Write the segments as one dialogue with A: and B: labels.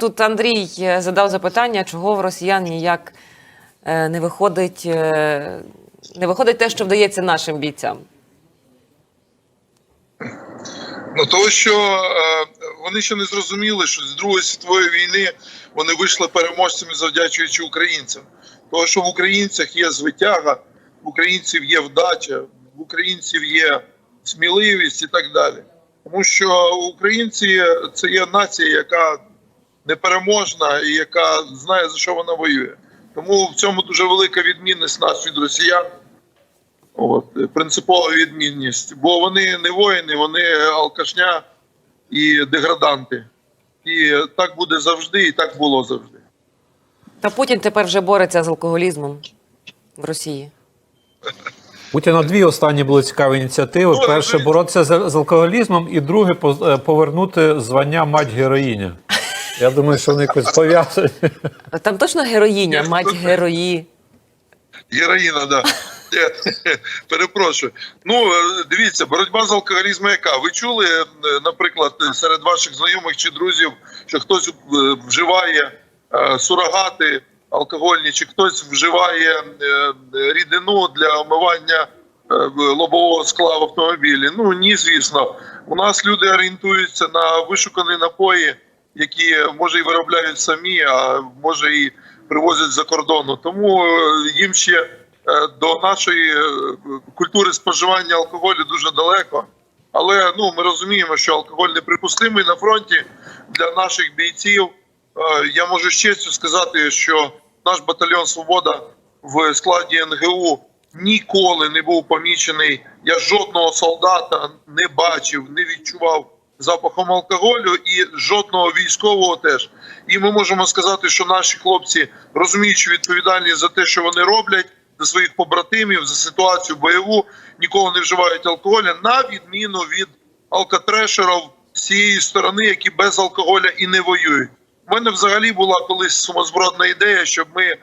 A: Тут Андрій е, задав запитання, чого в росіян ніяк е, не виходить, е, не виходить те, що вдається нашим бійцям.
B: Ну того, що вони ще не зрозуміли, що з Другої світової війни вони вийшли переможцями, завдячуючи українцям. Того, що в українцях є звитяга, в українців є вдача, в українців є сміливість і так далі. Тому що українці це є нація, яка непереможна і яка знає за що вона воює. Тому в цьому дуже велика відмінність нас від росіян. От, принципова відмінність. Бо вони не воїни, вони алкашня і деграданти. І так буде завжди, і так було завжди.
A: Та Путін тепер вже бореться з алкоголізмом в Росії.
C: Путіна дві останні були цікаві ініціативи. Перше боротися з, з алкоголізмом, і друге е, повернути звання мать героїня. Я думаю, що вони якось пов'язані.
A: Там точно героїня, мать герої.
B: Героїна, да. Перепрошую. Ну, е, дивіться, боротьба з алкоголізмом яка? Ви чули, е, наприклад, серед ваших знайомих чи друзів, що хтось е, вживає сурогати алкогольні, чи хтось вживає рідину для омивання лобового скла в автомобілі? Ну ні, звісно. У нас люди орієнтуються на вишукані напої, які може і виробляють самі, а може і привозять за кордону. Тому е, їм ще е, до нашої е, культури споживання алкоголю дуже далеко. Але ну ми розуміємо, що алкоголь неприпустимий на фронті для наших бійців. Е, Я можу з честю сказати, що наш батальйон Свобода в складі НГУ ніколи не був помічений. Я жодного солдата не бачив, не відчував запахом алкоголю і жодного військового теж. І ми можемо сказати, що наші хлопці, розуміючи відповідальність за те, що вони роблять, за своїх побратимів, за ситуацію бойову, ніколи не вживають алкоголя, на відміну від алкотрешерів цієї сторони, які без алкоголя і не воюють. У мене взагалі була колись сумозбродна ідея, щоб ми е,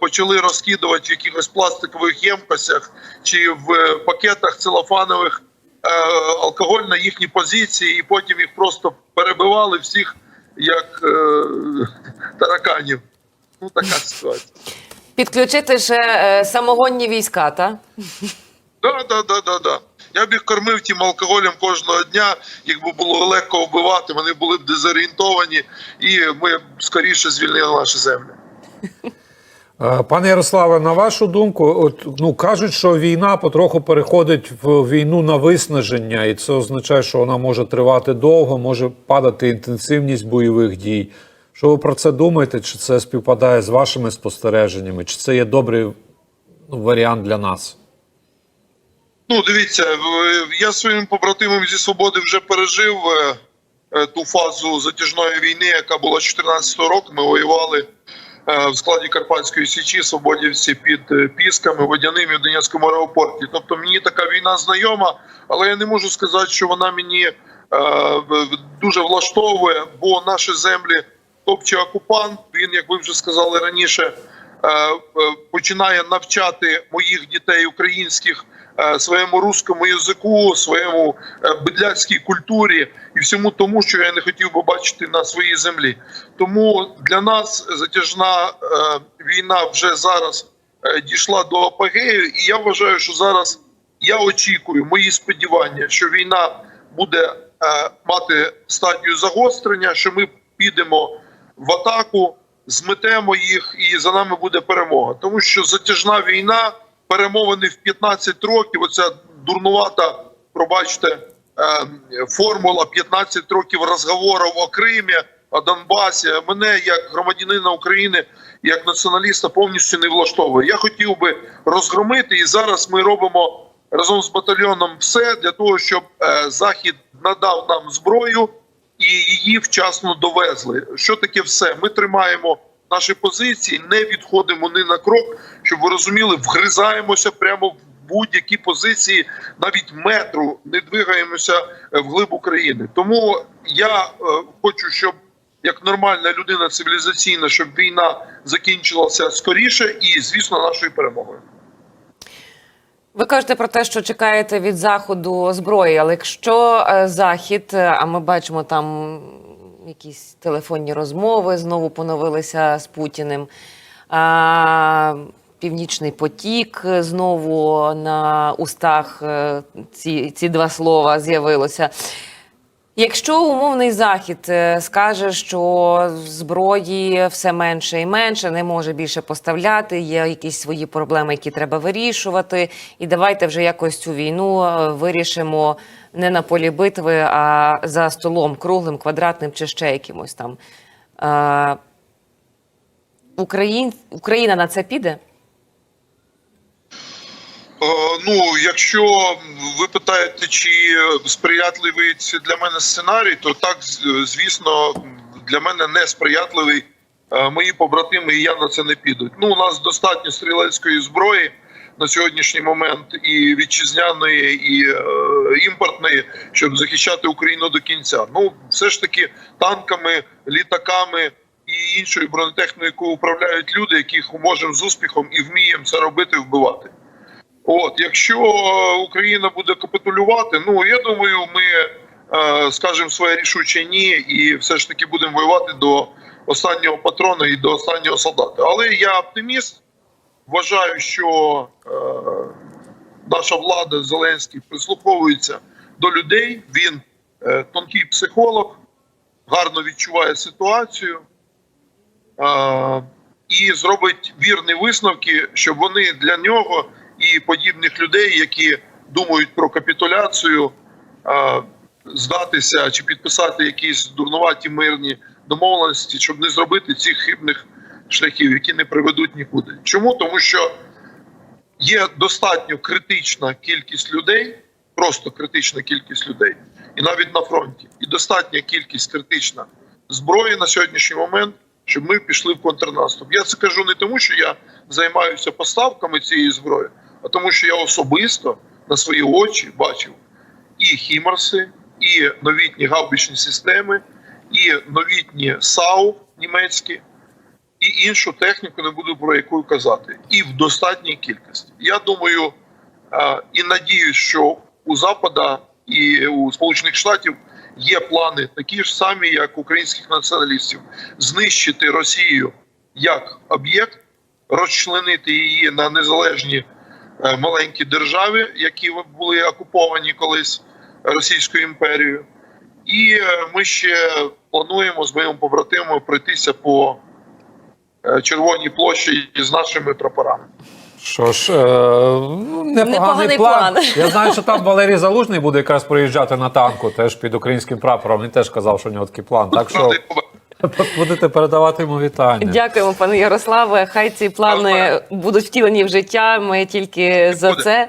B: почали розкидувати в якихось пластикових ємкостях чи в е, пакетах целофанових алкоголь на їхні позиції, і потім їх просто перебивали всіх як е, тараканів. Ну, така ситуація.
A: Підключити ще е, самогонні війська, та?
B: Да, да, да, да, да. Я б їх кормив тим алкоголем кожного дня, якби було легко вбивати, вони були б дезорієнтовані, і ми б скоріше звільнили наші землі.
C: Е, Пане Ярославе, на вашу думку, от ну кажуть, що війна потроху переходить в війну на виснаження, і це означає, що вона може тривати довго, може падати інтенсивність бойових дій. Що ви про це думаєте? Чи це співпадає з вашими спостереженнями? Чи це є добрий ну, варіант для нас?
B: Ну, дивіться, я своїм побратимом зі свободи вже пережив е, е, ту фазу затяжної війни, яка була 14 року. Ми воювали в складі Карпатської січі, свободівці під е, Пісками, Водяними в Донецькому аеропорті. Тобто мені така війна знайома, але я не можу сказати, що вона мені е, дуже влаштовує, бо наші землі топче окупант. Він, як ви вже сказали раніше, е, е, починає навчати моїх дітей українських е, своєму руському язику, своєму е, бедляцькій культурі і всьому тому, що я не хотів би бачити на своїй землі. Тому для нас затяжна е, війна вже зараз е, дійшла до апогею, і я вважаю, що зараз я очікую мої сподівання, що війна буде е, мати стадію загострення, що ми підемо в атаку, зметемо їх, і за нами буде перемога. Тому що затяжна війна, перемовини в 15 років. Оця дурнувата, пробачте, е, формула 15 років розговорів о Кримі, о Донбасі. Мене як громадянина України, як націоналіста, повністю не влаштовує. Я хотів би розгромити, і зараз ми робимо разом з батальйоном все для того, щоб е, захід надав нам зброю і її вчасно довезли. Що таке все? Ми тримаємо наші позиції, не відходимо ні на крок, щоб ви розуміли, вгризаємося прямо в будь-які позиції, навіть метру не двигаємося е, вглиб України. Тому я е, хочу, щоб як нормальна людина цивілізаційна, щоб війна закінчилася скоріше, і звісно, нашою перемогою.
A: Ви кажете про те, що чекаєте від заходу зброї, але якщо е, захід, е, а ми бачимо там якісь телефонні розмови знову поновилися з Путіним. А, Північний потік знову на устах е, ці, ці два слова з'явилося. Якщо умовний захід е, скаже, що зброї все менше і менше, не може більше поставляти, є якісь свої проблеми, які треба вирішувати, і давайте вже якось цю війну е, вирішимо не на полі битви, а за столом круглим, квадратним чи ще якимось там. Е, Україн... Україна на це піде?
B: Е, Ну, якщо ви питаєте, чи сприятливий це для мене сценарій, то так, звісно, для мене не сприятливий. Е, Мої побратими і я на це не підуть. Ну, у нас достатньо стрілецької зброї на сьогоднішній момент і вітчизняної, і е, імпортної, щоб захищати Україну до кінця. Ну, все ж таки, танками, літаками і іншою бронетехнікою управляють люди, яких можемо з успіхом і вміємо це робити, вбивати. От, якщо Україна буде капітулювати, ну я думаю, ми е, скажемо своє рішуче ні, і все ж таки будемо воювати до останнього патрона і до останнього солдата. Але я оптиміст. Вважаю, що е, наша влада Зеленський прислуховується до людей. Він е, тонкий психолог, гарно відчуває ситуацію. Е, і зробить вірні висновки, щоб вони для нього і подібних людей, які думають про капітуляцію, здатися чи підписати якісь дурнуваті мирні домовленості, щоб не зробити цих хибних шляхів, які не приведуть нікуди. Чому? Тому що є достатньо критична кількість людей, просто критична кількість людей, і навіть на фронті, і достатня кількість критична зброї на сьогоднішній момент, щоб ми пішли в контрнаступ. Я це кажу не тому, що я займаюся поставками цієї зброї, а тому, що я особисто на свої очі бачив і хімарси, і новітні гаубичні системи, і новітні САУ німецькі, і іншу техніку, не буду про яку казати, і в достатній кількості. Я думаю і надіюсь, що у Запада і у Сполучених Штатів є плани такі ж самі, як українських націоналістів, знищити Росію як об'єкт, розчленити її на незалежні маленькі держави, які були окуповані колись Російською імперією. І е, ми ще плануємо з моїм побратимом пройтися по е, червоній площі з нашими прапорами.
C: Що ж, е, ну, непоганий,
A: Непоганий
C: план.
A: план.
C: Я знаю, що там Валерій Залужний буде якраз проїжджати на танку, теж під українським прапором. Він теж казав, що у нього такий план. Так що. Будете передавати йому вітання.
A: Дякуємо, пане Ярославе. Хай ці плани будуть втілені в життя. Ми тільки за це.